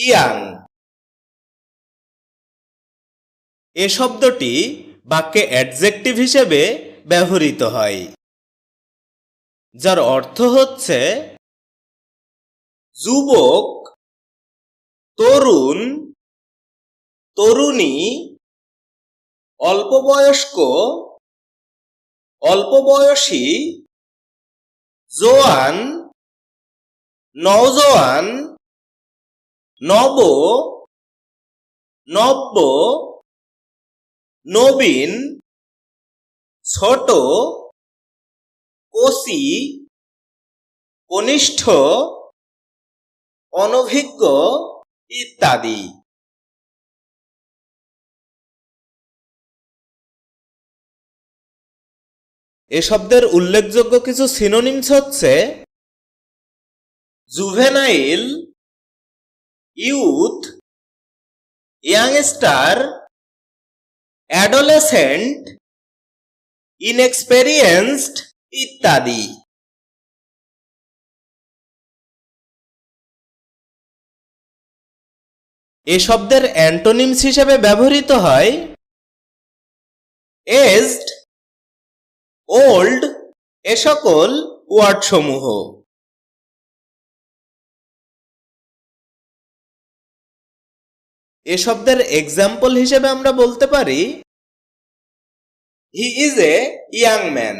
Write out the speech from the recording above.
Young. এ শব্দটি বাক্যে adjective হিসেবে ব্যবহৃত হয়, যার অর্থ হচ্ছে, যুবক, তরুণ, তরুণী অল্পবয়স্ক অল্পবয়সী জোয়ান, নওজোয়ান নব, নব্য, নবীন, ছোট, কোসি, কনিষ্ঠ, অনভিজ্ঞ ইত্যাদি। এ শব্দের উল্লেখযোগ্য কিছু সিনোনিমস হচ্ছে juvenile youth youngster adolescent, inexperienced ইত্যাদি। এ শব্দের অ্যান্টোনিমস হিসেবে ব্যবহৃত হয় এজড, ওল্ড এ সকল ওয়ার্ডসমূহ। এ শব্দের এক্সাম্পল হিসেবে আমরা বলতে পারি he is a young man